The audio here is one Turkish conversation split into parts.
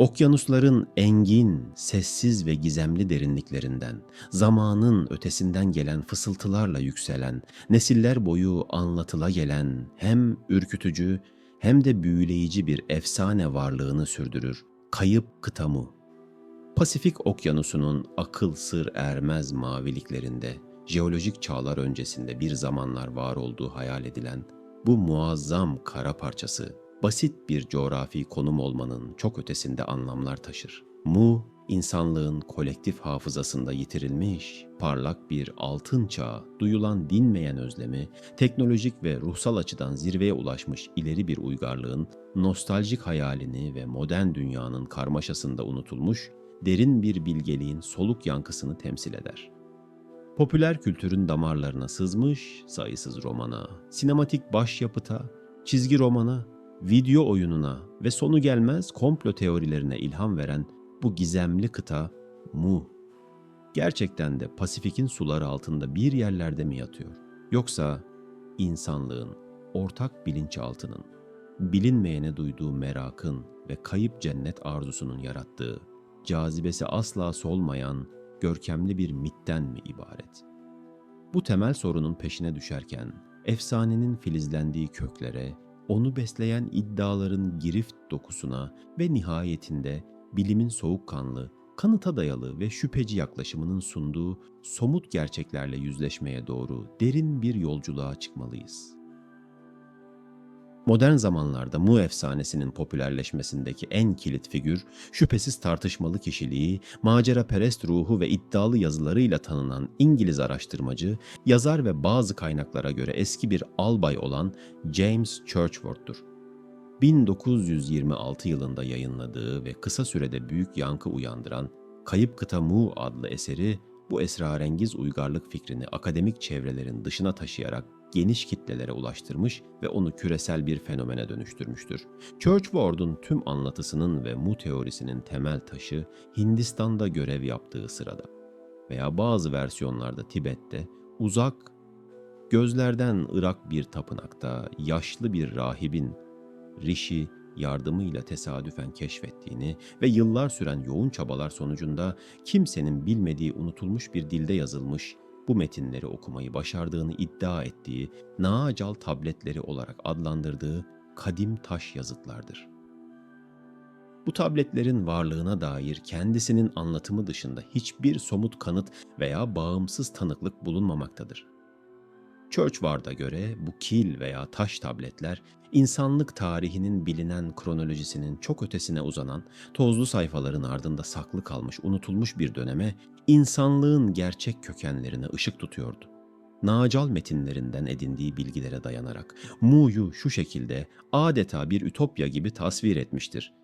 Okyanusların engin, sessiz ve gizemli derinliklerinden, zamanın ötesinden gelen fısıltılarla yükselen, nesiller boyu anlatıla gelen hem ürkütücü hem de büyüleyici bir efsane varlığını sürdürür. Kayıp kıtamı. Pasifik Okyanusu'nun akıl sır ermez maviliklerinde, jeolojik çağlar öncesinde bir zamanlar var olduğu hayal edilen bu muazzam kara parçası basit bir coğrafi konum olmanın çok ötesinde anlamlar taşır. Mu, insanlığın kolektif hafızasında yitirilmiş, parlak bir altın çağı, duyulan dinmeyen özlemi, teknolojik ve ruhsal açıdan zirveye ulaşmış ileri bir uygarlığın nostaljik hayalini ve modern dünyanın karmaşasında unutulmuş, derin bir bilgeliğin soluk yankısını temsil eder. Popüler kültürün damarlarına sızmış sayısız romana, sinematik başyapıta, çizgi romana, video oyununa ve sonu gelmez komplo teorilerine ilham veren bu gizemli kıta Mu. Gerçekten de Pasifik'in suları altında bir yerlerde mi yatıyor? Yoksa insanlığın, ortak bilinçaltının, bilinmeyene duyduğu merakın ve kayıp cennet arzusunun yarattığı, cazibesi asla solmayan görkemli bir mitten mi ibaret? Bu temel sorunun peşine düşerken, efsanenin filizlendiği köklere, onu besleyen iddiaların girift dokusuna ve nihayetinde bilimin soğukkanlı, kanıta dayalı ve şüpheci yaklaşımının sunduğu somut gerçeklerle yüzleşmeye doğru derin bir yolculuğa çıkmalıyız. Modern zamanlarda Mu efsanesinin popülerleşmesindeki en kilit figür, şüphesiz tartışmalı kişiliği, macera perest ruhu ve iddialı yazılarıyla tanınan İngiliz araştırmacı, yazar ve bazı kaynaklara göre eski bir albay olan James Churchward'tur. 1926 yılında yayınladığı ve kısa sürede büyük yankı uyandıran Kayıp Kıta Mu adlı eseri bu esrarengiz uygarlık fikrini akademik çevrelerin dışına taşıyarak geniş kitlelere ulaştırmış ve onu küresel bir fenomene dönüştürmüştür. Churchward'un tüm anlatısının ve Mu teorisinin temel taşı Hindistan'da görev yaptığı sırada veya bazı versiyonlarda Tibet'te uzak, gözlerden ırak bir tapınakta yaşlı bir rahibin Rishi yardımıyla tesadüfen keşfettiğini ve yıllar süren yoğun çabalar sonucunda kimsenin bilmediği unutulmuş bir dilde yazılmış bu metinleri okumayı başardığını iddia ettiği Naacal tabletleri olarak adlandırdığı kadim taş yazıtlardır. Bu tabletlerin varlığına dair kendisinin anlatımı dışında hiçbir somut kanıt veya bağımsız tanıklık bulunmamaktadır. Churchward'a göre bu kil veya taş tabletler insanlık tarihinin bilinen kronolojisinin çok ötesine uzanan, tozlu sayfaların ardında saklı kalmış, unutulmuş bir döneme insanlığın gerçek kökenlerine ışık tutuyordu. Nacal metinlerinden edindiği bilgilere dayanarak Mu'yu şu şekilde adeta bir ütopya gibi tasvir etmiştir.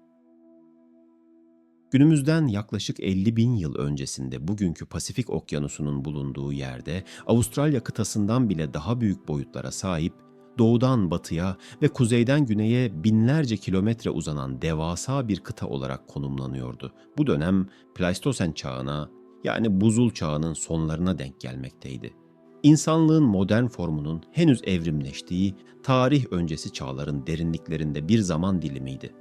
Günümüzden yaklaşık 50 bin yıl öncesinde bugünkü Pasifik Okyanusu'nun bulunduğu yerde Avustralya kıtasından bile daha büyük boyutlara sahip doğudan batıya ve kuzeyden güneye binlerce kilometre uzanan devasa bir kıta olarak konumlanıyordu. Bu dönem Pleistosen çağına yani buzul çağının sonlarına denk gelmekteydi. İnsanlığın modern formunun henüz evrimleştiği tarih öncesi çağların derinliklerinde bir zaman dilimiydi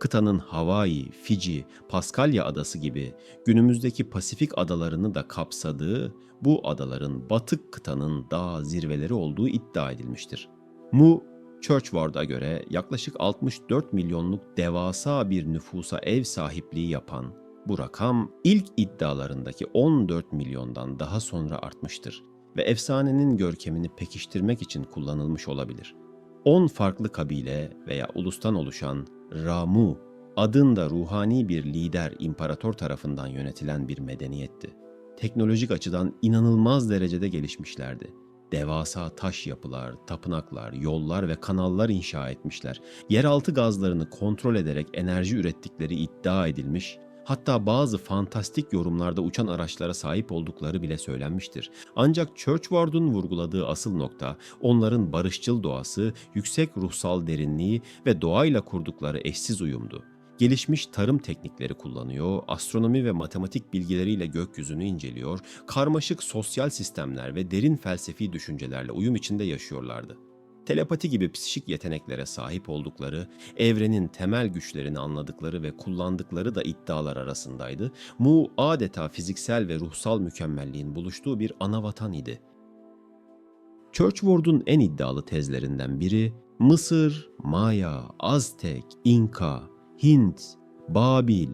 kıtanın Hawaii, Fiji, Paskalya adası gibi günümüzdeki Pasifik adalarını da kapsadığı bu adaların batık kıtanın dağ zirveleri olduğu iddia edilmiştir. Mu, Churchward'a göre yaklaşık 64 milyonluk devasa bir nüfusa ev sahipliği yapan bu rakam ilk iddialarındaki 14 milyondan daha sonra artmıştır ve efsanenin görkemini pekiştirmek için kullanılmış olabilir. 10 farklı kabile veya ulustan oluşan Ramu adında ruhani bir lider imparator tarafından yönetilen bir medeniyetti. Teknolojik açıdan inanılmaz derecede gelişmişlerdi. Devasa taş yapılar, tapınaklar, yollar ve kanallar inşa etmişler. Yeraltı gazlarını kontrol ederek enerji ürettikleri iddia edilmiş Hatta bazı fantastik yorumlarda uçan araçlara sahip oldukları bile söylenmiştir. Ancak Churchward'un vurguladığı asıl nokta onların barışçıl doğası, yüksek ruhsal derinliği ve doğayla kurdukları eşsiz uyumdu. Gelişmiş tarım teknikleri kullanıyor, astronomi ve matematik bilgileriyle gökyüzünü inceliyor, karmaşık sosyal sistemler ve derin felsefi düşüncelerle uyum içinde yaşıyorlardı. Telepati gibi psişik yeteneklere sahip oldukları, evrenin temel güçlerini anladıkları ve kullandıkları da iddialar arasındaydı. Mu adeta fiziksel ve ruhsal mükemmelliğin buluştuğu bir anavatan idi. Churchward'un en iddialı tezlerinden biri Mısır, Maya, Aztek, İnka, Hint, Babil,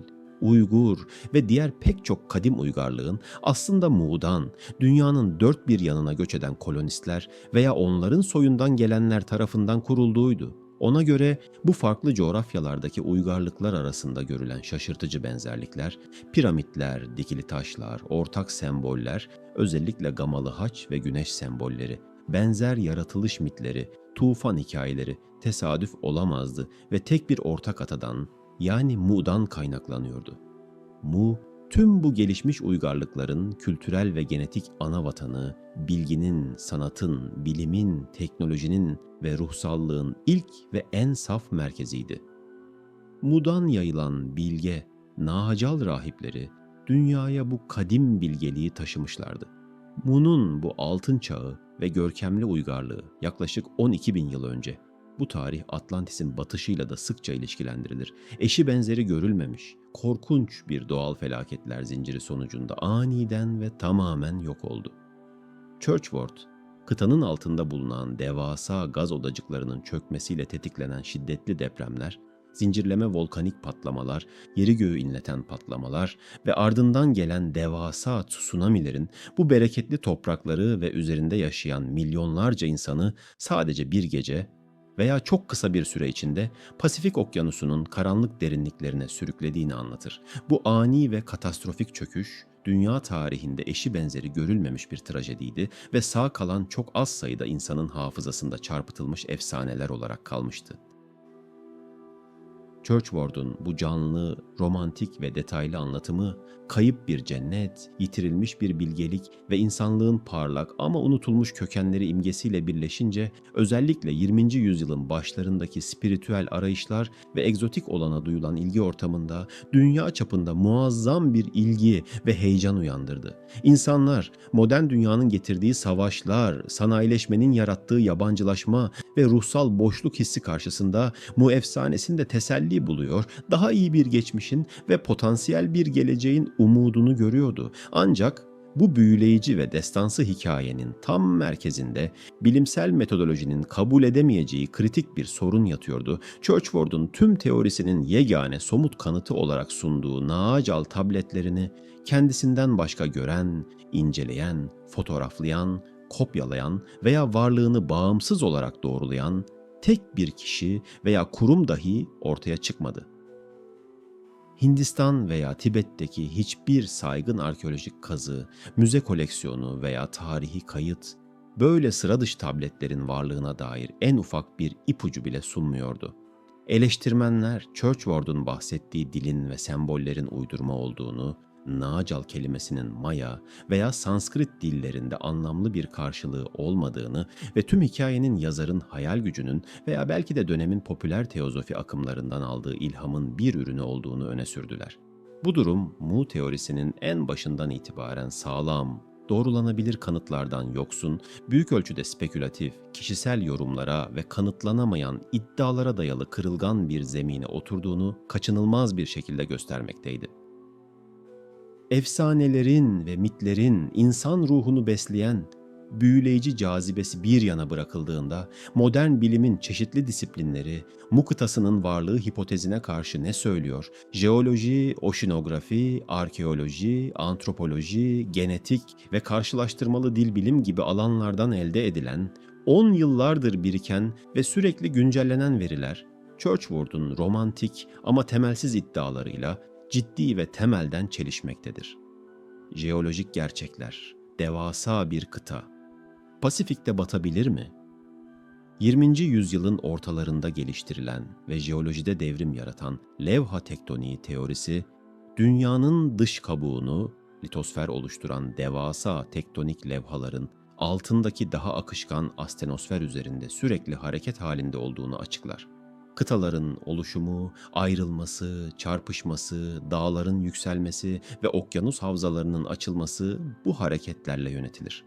Uygur ve diğer pek çok kadim uygarlığın aslında Mu'dan, dünyanın dört bir yanına göç eden kolonistler veya onların soyundan gelenler tarafından kurulduğuydu. Ona göre bu farklı coğrafyalardaki uygarlıklar arasında görülen şaşırtıcı benzerlikler, piramitler, dikili taşlar, ortak semboller, özellikle gamalı haç ve güneş sembolleri, benzer yaratılış mitleri, tufan hikayeleri tesadüf olamazdı ve tek bir ortak atadan yani Mu'dan kaynaklanıyordu. Mu, tüm bu gelişmiş uygarlıkların kültürel ve genetik ana vatanı, bilginin, sanatın, bilimin, teknolojinin ve ruhsallığın ilk ve en saf merkeziydi. Mu'dan yayılan bilge, nahacal rahipleri dünyaya bu kadim bilgeliği taşımışlardı. Mu'nun bu altın çağı ve görkemli uygarlığı yaklaşık 12 bin yıl önce bu tarih Atlantis'in batışıyla da sıkça ilişkilendirilir. Eşi benzeri görülmemiş, korkunç bir doğal felaketler zinciri sonucunda aniden ve tamamen yok oldu. Churchward, kıtanın altında bulunan devasa gaz odacıklarının çökmesiyle tetiklenen şiddetli depremler, zincirleme volkanik patlamalar, yeri göğü inleten patlamalar ve ardından gelen devasa tsunamilerin bu bereketli toprakları ve üzerinde yaşayan milyonlarca insanı sadece bir gece veya çok kısa bir süre içinde Pasifik Okyanusu'nun karanlık derinliklerine sürüklediğini anlatır. Bu ani ve katastrofik çöküş, dünya tarihinde eşi benzeri görülmemiş bir trajediydi ve sağ kalan çok az sayıda insanın hafızasında çarpıtılmış efsaneler olarak kalmıştı. Churchward'un bu canlı, romantik ve detaylı anlatımı, kayıp bir cennet, yitirilmiş bir bilgelik ve insanlığın parlak ama unutulmuş kökenleri imgesiyle birleşince özellikle 20. yüzyılın başlarındaki spiritüel arayışlar ve egzotik olana duyulan ilgi ortamında dünya çapında muazzam bir ilgi ve heyecan uyandırdı. İnsanlar modern dünyanın getirdiği savaşlar, sanayileşmenin yarattığı yabancılaşma ve ruhsal boşluk hissi karşısında mu efsanesinde teselli buluyor, daha iyi bir geçmişin ve potansiyel bir geleceğin umudunu görüyordu. Ancak bu büyüleyici ve destansı hikayenin tam merkezinde bilimsel metodolojinin kabul edemeyeceği kritik bir sorun yatıyordu. Churchward'un tüm teorisinin yegane somut kanıtı olarak sunduğu Naacal tabletlerini kendisinden başka gören, inceleyen, fotoğraflayan, kopyalayan veya varlığını bağımsız olarak doğrulayan tek bir kişi veya kurum dahi ortaya çıkmadı. Hindistan veya Tibet'teki hiçbir saygın arkeolojik kazı, müze koleksiyonu veya tarihi kayıt böyle sıra dışı tabletlerin varlığına dair en ufak bir ipucu bile sunmuyordu. Eleştirmenler Churchward'un bahsettiği dilin ve sembollerin uydurma olduğunu Nacal kelimesinin Maya veya Sanskrit dillerinde anlamlı bir karşılığı olmadığını ve tüm hikayenin yazarın hayal gücünün veya belki de dönemin popüler teozofi akımlarından aldığı ilhamın bir ürünü olduğunu öne sürdüler. Bu durum Mu teorisinin en başından itibaren sağlam, doğrulanabilir kanıtlardan yoksun, büyük ölçüde spekülatif, kişisel yorumlara ve kanıtlanamayan iddialara dayalı kırılgan bir zemine oturduğunu kaçınılmaz bir şekilde göstermekteydi efsanelerin ve mitlerin insan ruhunu besleyen büyüleyici cazibesi bir yana bırakıldığında modern bilimin çeşitli disiplinleri Mu kıtasının varlığı hipotezine karşı ne söylüyor? Jeoloji, oşinografi, arkeoloji, antropoloji, genetik ve karşılaştırmalı dil bilim gibi alanlardan elde edilen 10 yıllardır biriken ve sürekli güncellenen veriler Churchward'un romantik ama temelsiz iddialarıyla ciddi ve temelden çelişmektedir. Jeolojik gerçekler, devasa bir kıta, Pasifik'te batabilir mi? 20. yüzyılın ortalarında geliştirilen ve jeolojide devrim yaratan levha tektoniği teorisi, dünyanın dış kabuğunu litosfer oluşturan devasa tektonik levhaların altındaki daha akışkan astenosfer üzerinde sürekli hareket halinde olduğunu açıklar. Kıtaların oluşumu, ayrılması, çarpışması, dağların yükselmesi ve okyanus havzalarının açılması bu hareketlerle yönetilir.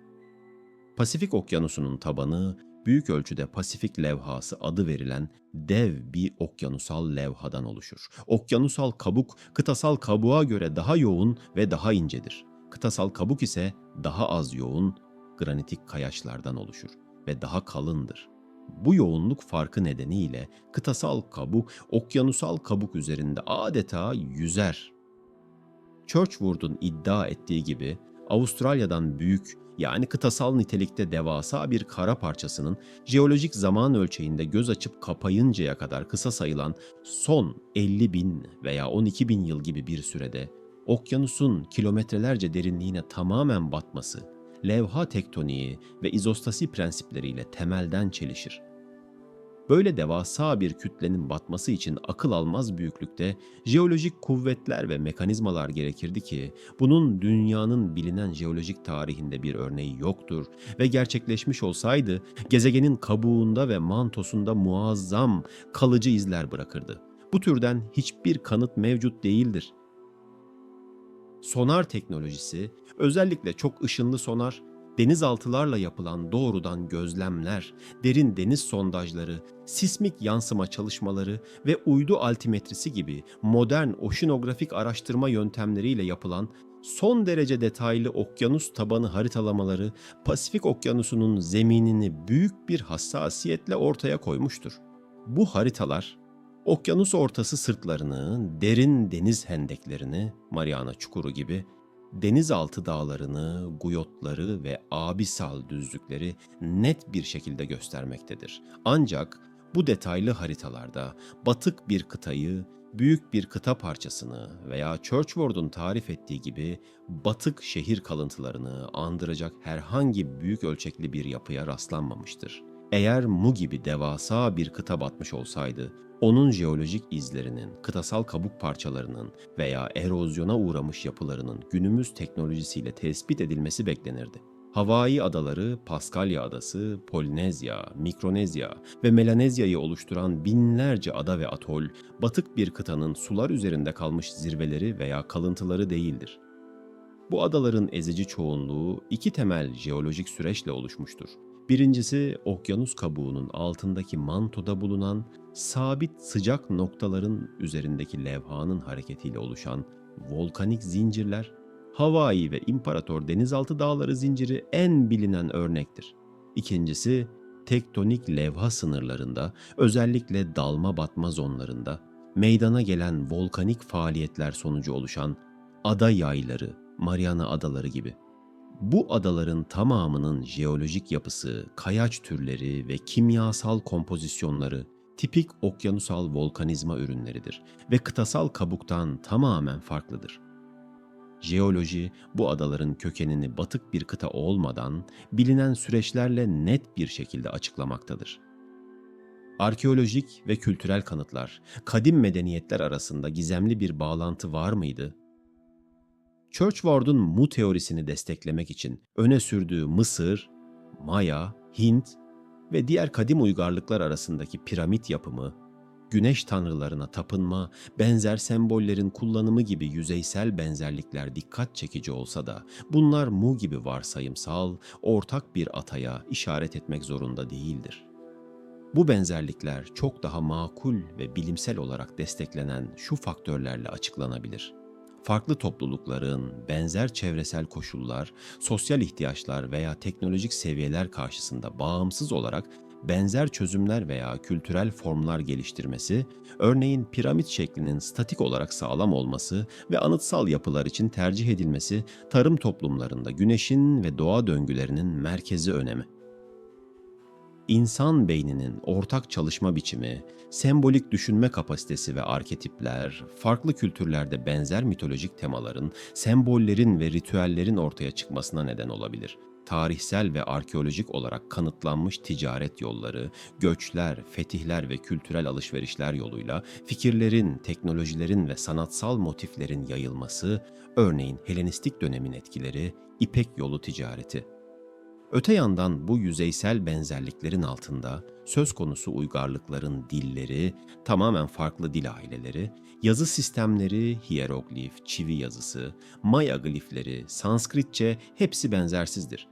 Pasifik Okyanusu'nun tabanı büyük ölçüde Pasifik levhası adı verilen dev bir okyanusal levhadan oluşur. Okyanusal kabuk kıtasal kabuğa göre daha yoğun ve daha incedir. Kıtasal kabuk ise daha az yoğun granitik kayaçlardan oluşur ve daha kalındır. Bu yoğunluk farkı nedeniyle kıtasal kabuk okyanusal kabuk üzerinde adeta yüzer. Churchward'un iddia ettiği gibi Avustralya'dan büyük yani kıtasal nitelikte devasa bir kara parçasının jeolojik zaman ölçeğinde göz açıp kapayıncaya kadar kısa sayılan son 50 bin veya 12 bin yıl gibi bir sürede okyanusun kilometrelerce derinliğine tamamen batması, levha tektoniği ve izostasi prensipleriyle temelden çelişir. Böyle devasa bir kütlenin batması için akıl almaz büyüklükte jeolojik kuvvetler ve mekanizmalar gerekirdi ki bunun dünyanın bilinen jeolojik tarihinde bir örneği yoktur ve gerçekleşmiş olsaydı gezegenin kabuğunda ve mantosunda muazzam kalıcı izler bırakırdı. Bu türden hiçbir kanıt mevcut değildir. Sonar teknolojisi, özellikle çok ışınlı sonar, denizaltılarla yapılan doğrudan gözlemler, derin deniz sondajları, sismik yansıma çalışmaları ve uydu altimetrisi gibi modern oşinografik araştırma yöntemleriyle yapılan son derece detaylı okyanus tabanı haritalamaları Pasifik Okyanusu'nun zeminini büyük bir hassasiyetle ortaya koymuştur. Bu haritalar okyanus ortası sırtlarını, derin deniz hendeklerini, Mariana Çukuru gibi denizaltı dağlarını, guyotları ve abisal düzlükleri net bir şekilde göstermektedir. Ancak bu detaylı haritalarda batık bir kıtayı, büyük bir kıta parçasını veya Churchward'un tarif ettiği gibi batık şehir kalıntılarını andıracak herhangi büyük ölçekli bir yapıya rastlanmamıştır. Eğer Mu gibi devasa bir kıta batmış olsaydı, onun jeolojik izlerinin, kıtasal kabuk parçalarının veya erozyona uğramış yapılarının günümüz teknolojisiyle tespit edilmesi beklenirdi. Hawaii adaları, Paskalya adası, Polinezya, Mikronezya ve Melanezya'yı oluşturan binlerce ada ve atol, batık bir kıtanın sular üzerinde kalmış zirveleri veya kalıntıları değildir. Bu adaların ezici çoğunluğu iki temel jeolojik süreçle oluşmuştur. Birincisi okyanus kabuğunun altındaki mantoda bulunan sabit sıcak noktaların üzerindeki levhanın hareketiyle oluşan volkanik zincirler, Hawaii ve İmparator Denizaltı Dağları zinciri en bilinen örnektir. İkincisi tektonik levha sınırlarında, özellikle dalma batma zonlarında meydana gelen volkanik faaliyetler sonucu oluşan ada yayları, Mariana Adaları gibi. Bu adaların tamamının jeolojik yapısı, kayaç türleri ve kimyasal kompozisyonları tipik okyanusal volkanizma ürünleridir ve kıtasal kabuktan tamamen farklıdır. Jeoloji bu adaların kökenini batık bir kıta olmadan bilinen süreçlerle net bir şekilde açıklamaktadır. Arkeolojik ve kültürel kanıtlar, kadim medeniyetler arasında gizemli bir bağlantı var mıydı? Churchward'un mu teorisini desteklemek için öne sürdüğü Mısır, Maya, Hint ve diğer kadim uygarlıklar arasındaki piramit yapımı, güneş tanrılarına tapınma, benzer sembollerin kullanımı gibi yüzeysel benzerlikler dikkat çekici olsa da bunlar Mu gibi varsayımsal, ortak bir ataya işaret etmek zorunda değildir. Bu benzerlikler çok daha makul ve bilimsel olarak desteklenen şu faktörlerle açıklanabilir. Farklı toplulukların benzer çevresel koşullar, sosyal ihtiyaçlar veya teknolojik seviyeler karşısında bağımsız olarak benzer çözümler veya kültürel formlar geliştirmesi, örneğin piramit şeklinin statik olarak sağlam olması ve anıtsal yapılar için tercih edilmesi tarım toplumlarında güneşin ve doğa döngülerinin merkezi önemi. İnsan beyninin ortak çalışma biçimi, sembolik düşünme kapasitesi ve arketipler, farklı kültürlerde benzer mitolojik temaların, sembollerin ve ritüellerin ortaya çıkmasına neden olabilir tarihsel ve arkeolojik olarak kanıtlanmış ticaret yolları, göçler, fetihler ve kültürel alışverişler yoluyla fikirlerin, teknolojilerin ve sanatsal motiflerin yayılması, örneğin Helenistik dönemin etkileri, İpek yolu ticareti. Öte yandan bu yüzeysel benzerliklerin altında söz konusu uygarlıkların dilleri, tamamen farklı dil aileleri, yazı sistemleri, hieroglif, çivi yazısı, Maya glifleri, Sanskritçe hepsi benzersizdir.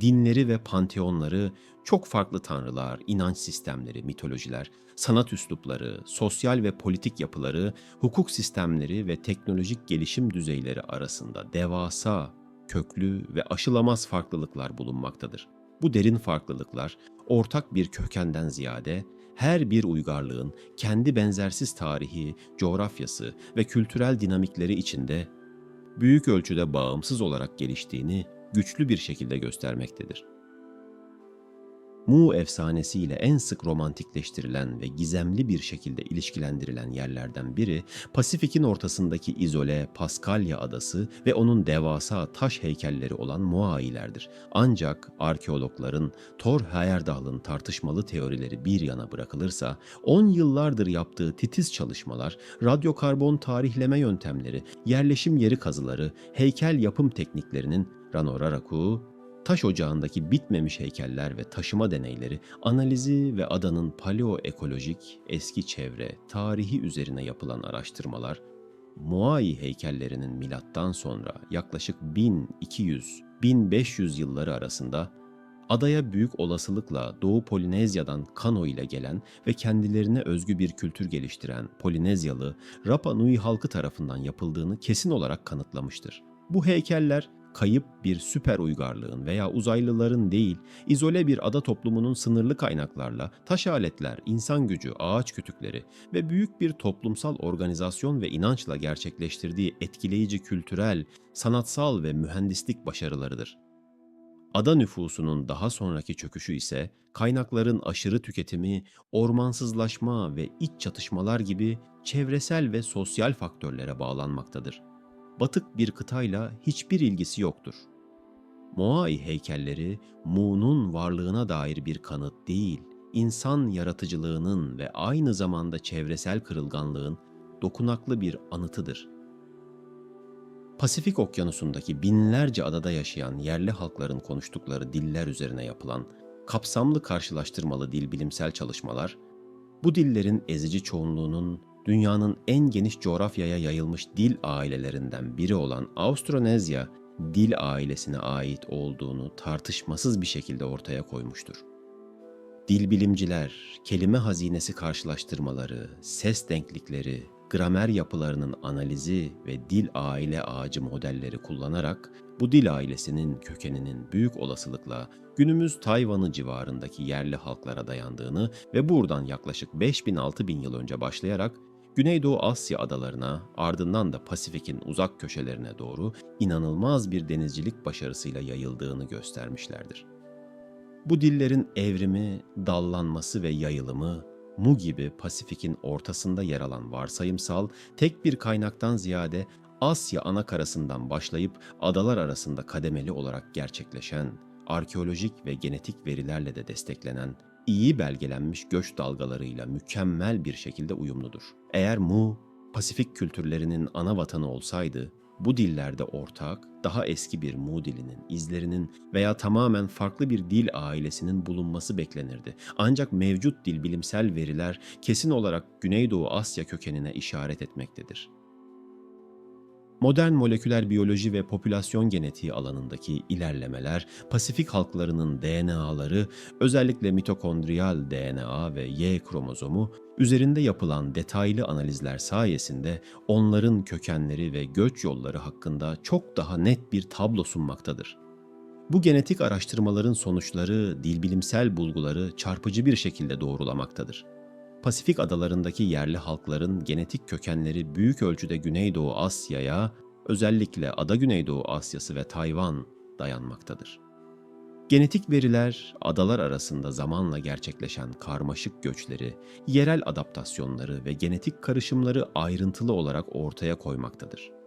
dinleri ve panteonları, çok farklı tanrılar, inanç sistemleri, mitolojiler, sanat üslupları, sosyal ve politik yapıları, hukuk sistemleri ve teknolojik gelişim düzeyleri arasında devasa, köklü ve aşılamaz farklılıklar bulunmaktadır. Bu derin farklılıklar ortak bir kökenden ziyade her bir uygarlığın kendi benzersiz tarihi, coğrafyası ve kültürel dinamikleri içinde büyük ölçüde bağımsız olarak geliştiğini güçlü bir şekilde göstermektedir. Mu efsanesiyle en sık romantikleştirilen ve gizemli bir şekilde ilişkilendirilen yerlerden biri Pasifik'in ortasındaki izole Paskalya adası ve onun devasa taş heykelleri olan Moai'lerdir. Ancak arkeologların Thor Heyerdahl'ın tartışmalı teorileri bir yana bırakılırsa 10 yıllardır yaptığı titiz çalışmalar, radyokarbon tarihleme yöntemleri, yerleşim yeri kazıları, heykel yapım tekniklerinin Ranoraraku, taş ocağındaki bitmemiş heykeller ve taşıma deneyleri, analizi ve adanın paleoekolojik, eski çevre, tarihi üzerine yapılan araştırmalar, Moai heykellerinin milattan sonra yaklaşık 1200-1500 yılları arasında adaya büyük olasılıkla Doğu Polinezya'dan Kano ile gelen ve kendilerine özgü bir kültür geliştiren Polinezyalı Rapa Nui halkı tarafından yapıldığını kesin olarak kanıtlamıştır. Bu heykeller kayıp bir süper uygarlığın veya uzaylıların değil, izole bir ada toplumunun sınırlı kaynaklarla, taş aletler, insan gücü, ağaç kütükleri ve büyük bir toplumsal organizasyon ve inançla gerçekleştirdiği etkileyici kültürel, sanatsal ve mühendislik başarılarıdır. Ada nüfusunun daha sonraki çöküşü ise kaynakların aşırı tüketimi, ormansızlaşma ve iç çatışmalar gibi çevresel ve sosyal faktörlere bağlanmaktadır batık bir kıtayla hiçbir ilgisi yoktur. Moai heykelleri Mu'nun varlığına dair bir kanıt değil, insan yaratıcılığının ve aynı zamanda çevresel kırılganlığın dokunaklı bir anıtıdır. Pasifik Okyanusu'ndaki binlerce adada yaşayan yerli halkların konuştukları diller üzerine yapılan kapsamlı karşılaştırmalı dil bilimsel çalışmalar, bu dillerin ezici çoğunluğunun dünyanın en geniş coğrafyaya yayılmış dil ailelerinden biri olan Austronezya, dil ailesine ait olduğunu tartışmasız bir şekilde ortaya koymuştur. Dil bilimciler, kelime hazinesi karşılaştırmaları, ses denklikleri, gramer yapılarının analizi ve dil aile ağacı modelleri kullanarak bu dil ailesinin kökeninin büyük olasılıkla günümüz Tayvan'ı civarındaki yerli halklara dayandığını ve buradan yaklaşık 5000-6000 yıl önce başlayarak Güneydoğu Asya adalarına, ardından da Pasifik'in uzak köşelerine doğru inanılmaz bir denizcilik başarısıyla yayıldığını göstermişlerdir. Bu dillerin evrimi, dallanması ve yayılımı Mu gibi Pasifik'in ortasında yer alan varsayımsal tek bir kaynaktan ziyade Asya ana karasından başlayıp adalar arasında kademeli olarak gerçekleşen, arkeolojik ve genetik verilerle de desteklenen iyi belgelenmiş göç dalgalarıyla mükemmel bir şekilde uyumludur. Eğer Mu, Pasifik kültürlerinin ana vatanı olsaydı, bu dillerde ortak, daha eski bir Mu dilinin, izlerinin veya tamamen farklı bir dil ailesinin bulunması beklenirdi. Ancak mevcut dil bilimsel veriler kesin olarak Güneydoğu Asya kökenine işaret etmektedir. Modern moleküler biyoloji ve popülasyon genetiği alanındaki ilerlemeler, Pasifik halklarının DNA'ları, özellikle mitokondriyal DNA ve Y kromozomu, üzerinde yapılan detaylı analizler sayesinde onların kökenleri ve göç yolları hakkında çok daha net bir tablo sunmaktadır. Bu genetik araştırmaların sonuçları, dilbilimsel bulguları çarpıcı bir şekilde doğrulamaktadır. Pasifik adalarındaki yerli halkların genetik kökenleri büyük ölçüde Güneydoğu Asya'ya, özellikle Ada Güneydoğu Asyası ve Tayvan dayanmaktadır. Genetik veriler adalar arasında zamanla gerçekleşen karmaşık göçleri, yerel adaptasyonları ve genetik karışımları ayrıntılı olarak ortaya koymaktadır.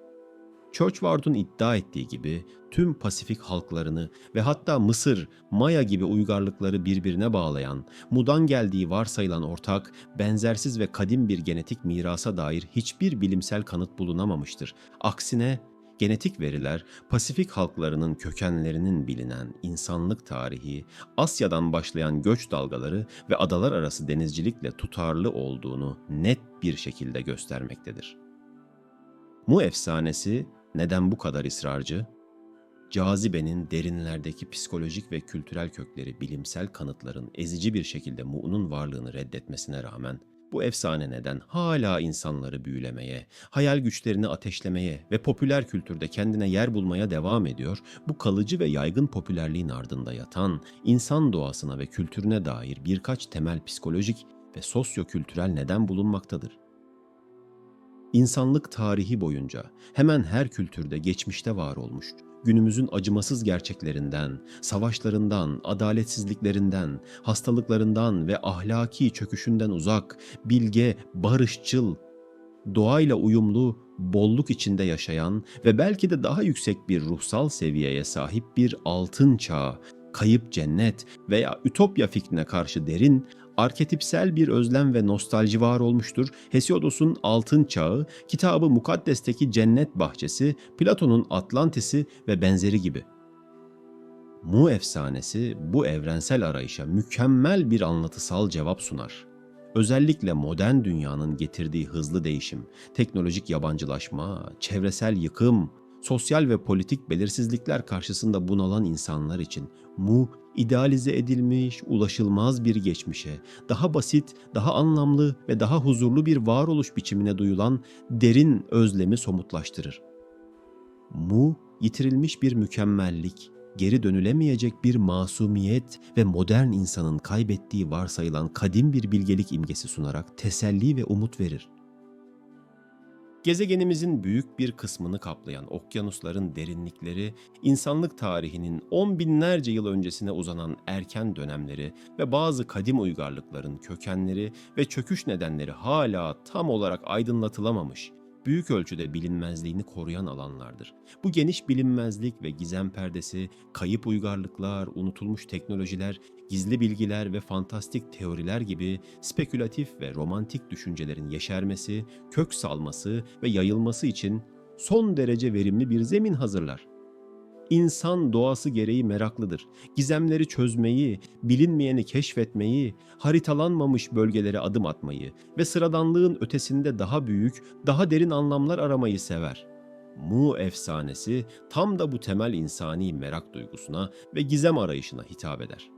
Churchward'un iddia ettiği gibi tüm Pasifik halklarını ve hatta Mısır, Maya gibi uygarlıkları birbirine bağlayan, Mu'dan geldiği varsayılan ortak, benzersiz ve kadim bir genetik mirasa dair hiçbir bilimsel kanıt bulunamamıştır. Aksine genetik veriler Pasifik halklarının kökenlerinin bilinen insanlık tarihi, Asya'dan başlayan göç dalgaları ve adalar arası denizcilikle tutarlı olduğunu net bir şekilde göstermektedir. Mu efsanesi neden bu kadar ısrarcı? cazibenin derinlerdeki psikolojik ve kültürel kökleri bilimsel kanıtların ezici bir şekilde Mu'nun varlığını reddetmesine rağmen bu efsane neden hala insanları büyülemeye, hayal güçlerini ateşlemeye ve popüler kültürde kendine yer bulmaya devam ediyor, bu kalıcı ve yaygın popülerliğin ardında yatan insan doğasına ve kültürüne dair birkaç temel psikolojik ve sosyo-kültürel neden bulunmaktadır. İnsanlık tarihi boyunca hemen her kültürde geçmişte var olmuş, günümüzün acımasız gerçeklerinden, savaşlarından, adaletsizliklerinden, hastalıklarından ve ahlaki çöküşünden uzak, bilge, barışçıl, doğayla uyumlu, bolluk içinde yaşayan ve belki de daha yüksek bir ruhsal seviyeye sahip bir altın çağ, kayıp cennet veya ütopya fikrine karşı derin, arketipsel bir özlem ve nostalji var olmuştur. Hesiodos'un Altın Çağı, kitabı Mukaddes'teki Cennet Bahçesi, Platon'un Atlantis'i ve benzeri gibi. Mu efsanesi bu evrensel arayışa mükemmel bir anlatısal cevap sunar. Özellikle modern dünyanın getirdiği hızlı değişim, teknolojik yabancılaşma, çevresel yıkım, sosyal ve politik belirsizlikler karşısında bunalan insanlar için Mu idealize edilmiş, ulaşılmaz bir geçmişe, daha basit, daha anlamlı ve daha huzurlu bir varoluş biçimine duyulan derin özlemi somutlaştırır. Mu, yitirilmiş bir mükemmellik, geri dönülemeyecek bir masumiyet ve modern insanın kaybettiği varsayılan kadim bir bilgelik imgesi sunarak teselli ve umut verir. Gezegenimizin büyük bir kısmını kaplayan okyanusların derinlikleri, insanlık tarihinin on binlerce yıl öncesine uzanan erken dönemleri ve bazı kadim uygarlıkların kökenleri ve çöküş nedenleri hala tam olarak aydınlatılamamış, büyük ölçüde bilinmezliğini koruyan alanlardır. Bu geniş bilinmezlik ve gizem perdesi, kayıp uygarlıklar, unutulmuş teknolojiler, gizli bilgiler ve fantastik teoriler gibi spekülatif ve romantik düşüncelerin yeşermesi, kök salması ve yayılması için son derece verimli bir zemin hazırlar. İnsan doğası gereği meraklıdır. Gizemleri çözmeyi, bilinmeyeni keşfetmeyi, haritalanmamış bölgelere adım atmayı ve sıradanlığın ötesinde daha büyük, daha derin anlamlar aramayı sever. Mu efsanesi tam da bu temel insani merak duygusuna ve gizem arayışına hitap eder.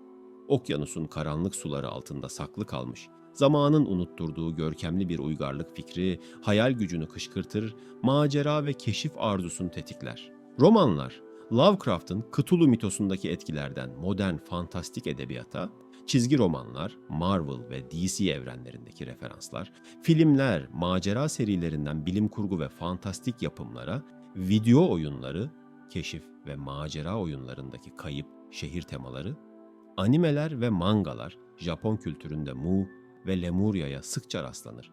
Okyanusun karanlık suları altında saklı kalmış, zamanın unutturduğu görkemli bir uygarlık fikri, hayal gücünü kışkırtır, macera ve keşif arzusunu tetikler. Romanlar, Lovecraft'ın Cthulhu mitosundaki etkilerden modern fantastik edebiyata, çizgi romanlar, Marvel ve DC evrenlerindeki referanslar, filmler, macera serilerinden bilim kurgu ve fantastik yapımlara, video oyunları, keşif ve macera oyunlarındaki kayıp şehir temaları, animeler ve mangalar Japon kültüründe Mu ve Lemuria'ya sıkça rastlanır.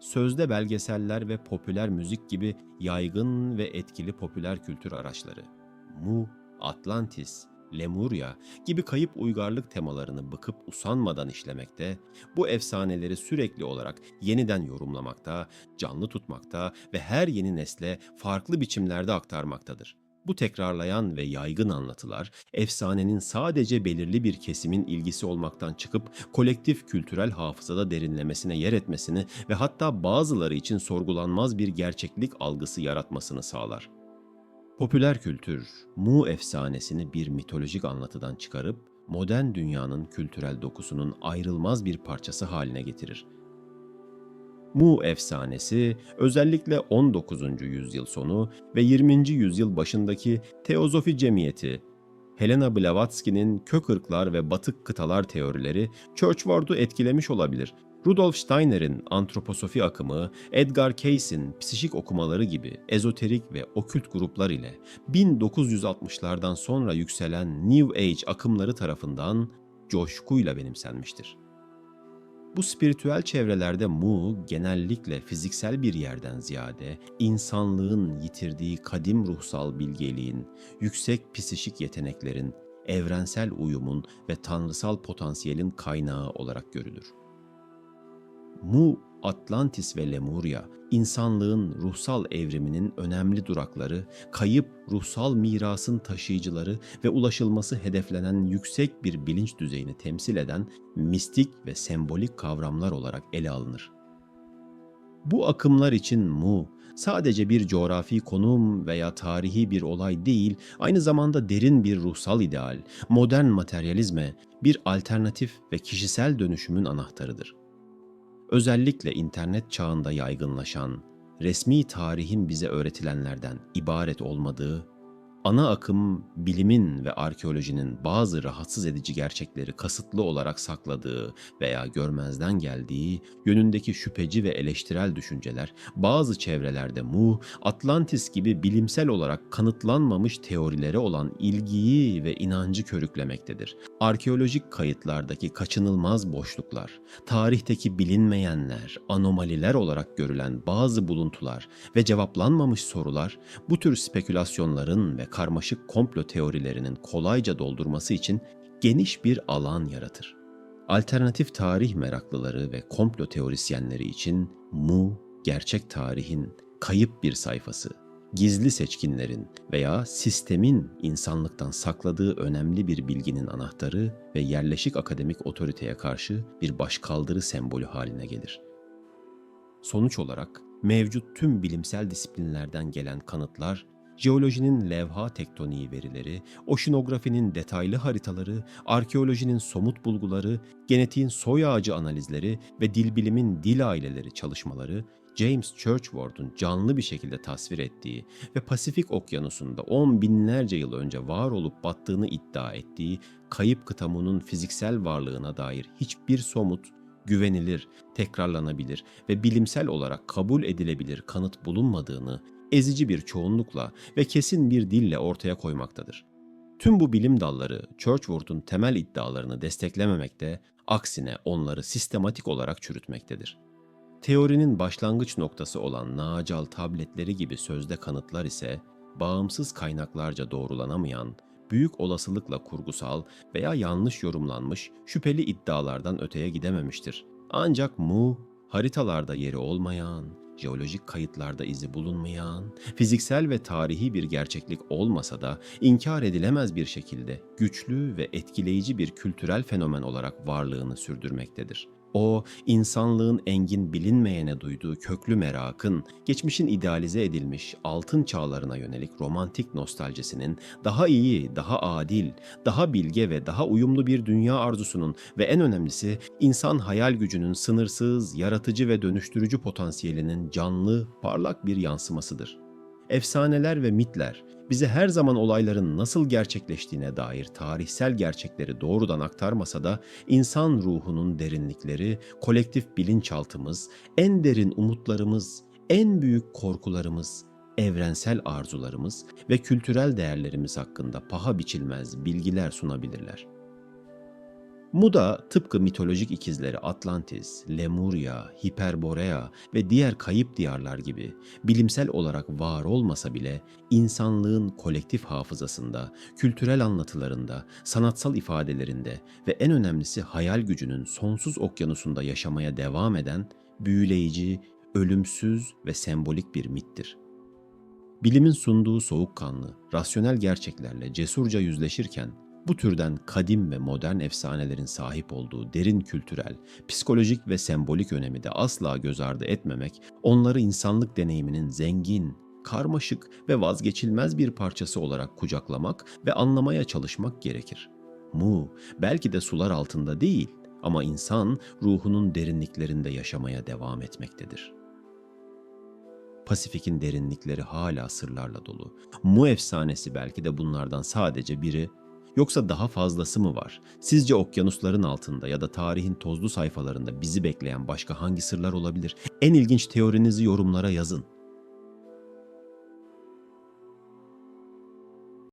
Sözde belgeseller ve popüler müzik gibi yaygın ve etkili popüler kültür araçları Mu, Atlantis, Lemuria gibi kayıp uygarlık temalarını bıkıp usanmadan işlemekte, bu efsaneleri sürekli olarak yeniden yorumlamakta, canlı tutmakta ve her yeni nesle farklı biçimlerde aktarmaktadır. Bu tekrarlayan ve yaygın anlatılar, efsanenin sadece belirli bir kesimin ilgisi olmaktan çıkıp kolektif kültürel hafızada derinlemesine yer etmesini ve hatta bazıları için sorgulanmaz bir gerçeklik algısı yaratmasını sağlar. Popüler kültür, Mu efsanesini bir mitolojik anlatıdan çıkarıp modern dünyanın kültürel dokusunun ayrılmaz bir parçası haline getirir. Mu efsanesi özellikle 19. yüzyıl sonu ve 20. yüzyıl başındaki Teozofi Cemiyeti, Helena Blavatsky'nin kök ırklar ve batık kıtalar teorileri Churchward'u etkilemiş olabilir Rudolf Steiner'in antroposofi akımı, Edgar Cayce'in psişik okumaları gibi ezoterik ve okült gruplar ile 1960'lardan sonra yükselen New Age akımları tarafından coşkuyla benimsenmiştir. Bu spiritüel çevrelerde Mu genellikle fiziksel bir yerden ziyade insanlığın yitirdiği kadim ruhsal bilgeliğin, yüksek psişik yeteneklerin, evrensel uyumun ve tanrısal potansiyelin kaynağı olarak görülür. Mu, Atlantis ve Lemuria, insanlığın ruhsal evriminin önemli durakları, kayıp ruhsal mirasın taşıyıcıları ve ulaşılması hedeflenen yüksek bir bilinç düzeyini temsil eden mistik ve sembolik kavramlar olarak ele alınır. Bu akımlar için Mu, sadece bir coğrafi konum veya tarihi bir olay değil, aynı zamanda derin bir ruhsal ideal, modern materyalizme bir alternatif ve kişisel dönüşümün anahtarıdır. Özellikle internet çağında yaygınlaşan, resmi tarihin bize öğretilenlerden ibaret olmadığı ana akım bilimin ve arkeolojinin bazı rahatsız edici gerçekleri kasıtlı olarak sakladığı veya görmezden geldiği yönündeki şüpheci ve eleştirel düşünceler bazı çevrelerde Mu, Atlantis gibi bilimsel olarak kanıtlanmamış teorilere olan ilgiyi ve inancı körüklemektedir. Arkeolojik kayıtlardaki kaçınılmaz boşluklar, tarihteki bilinmeyenler, anomaliler olarak görülen bazı buluntular ve cevaplanmamış sorular bu tür spekülasyonların ve karmaşık komplo teorilerinin kolayca doldurması için geniş bir alan yaratır. Alternatif tarih meraklıları ve komplo teorisyenleri için Mu, gerçek tarihin kayıp bir sayfası, gizli seçkinlerin veya sistemin insanlıktan sakladığı önemli bir bilginin anahtarı ve yerleşik akademik otoriteye karşı bir başkaldırı sembolü haline gelir. Sonuç olarak mevcut tüm bilimsel disiplinlerden gelen kanıtlar jeolojinin levha tektoniği verileri, oşinografinin detaylı haritaları, arkeolojinin somut bulguları, genetiğin soy ağacı analizleri ve dil bilimin dil aileleri çalışmaları, James Churchward'un canlı bir şekilde tasvir ettiği ve Pasifik Okyanusu'nda on binlerce yıl önce var olup battığını iddia ettiği kayıp kıtamunun fiziksel varlığına dair hiçbir somut, güvenilir, tekrarlanabilir ve bilimsel olarak kabul edilebilir kanıt bulunmadığını ezici bir çoğunlukla ve kesin bir dille ortaya koymaktadır. Tüm bu bilim dalları Churchward'un temel iddialarını desteklememekte, aksine onları sistematik olarak çürütmektedir. Teorinin başlangıç noktası olan Nacal tabletleri gibi sözde kanıtlar ise bağımsız kaynaklarca doğrulanamayan, büyük olasılıkla kurgusal veya yanlış yorumlanmış şüpheli iddialardan öteye gidememiştir. Ancak Mu, haritalarda yeri olmayan, jeolojik kayıtlarda izi bulunmayan, fiziksel ve tarihi bir gerçeklik olmasa da inkar edilemez bir şekilde güçlü ve etkileyici bir kültürel fenomen olarak varlığını sürdürmektedir. O, insanlığın engin bilinmeyene duyduğu köklü merakın, geçmişin idealize edilmiş altın çağlarına yönelik romantik nostaljisinin, daha iyi, daha adil, daha bilge ve daha uyumlu bir dünya arzusunun ve en önemlisi insan hayal gücünün sınırsız, yaratıcı ve dönüştürücü potansiyelinin canlı, parlak bir yansımasıdır. Efsaneler ve mitler bize her zaman olayların nasıl gerçekleştiğine dair tarihsel gerçekleri doğrudan aktarmasa da insan ruhunun derinlikleri, kolektif bilinçaltımız, en derin umutlarımız, en büyük korkularımız, evrensel arzularımız ve kültürel değerlerimiz hakkında paha biçilmez bilgiler sunabilirler. Muda tıpkı mitolojik ikizleri Atlantis, Lemuria, Hiperborea ve diğer kayıp diyarlar gibi bilimsel olarak var olmasa bile insanlığın kolektif hafızasında, kültürel anlatılarında, sanatsal ifadelerinde ve en önemlisi hayal gücünün sonsuz okyanusunda yaşamaya devam eden büyüleyici, ölümsüz ve sembolik bir mittir. Bilimin sunduğu soğukkanlı, rasyonel gerçeklerle cesurca yüzleşirken bu türden kadim ve modern efsanelerin sahip olduğu derin kültürel, psikolojik ve sembolik önemi de asla göz ardı etmemek, onları insanlık deneyiminin zengin, karmaşık ve vazgeçilmez bir parçası olarak kucaklamak ve anlamaya çalışmak gerekir. Mu, belki de sular altında değil ama insan ruhunun derinliklerinde yaşamaya devam etmektedir. Pasifik'in derinlikleri hala sırlarla dolu. Mu efsanesi belki de bunlardan sadece biri Yoksa daha fazlası mı var? Sizce okyanusların altında ya da tarihin tozlu sayfalarında bizi bekleyen başka hangi sırlar olabilir? En ilginç teorinizi yorumlara yazın.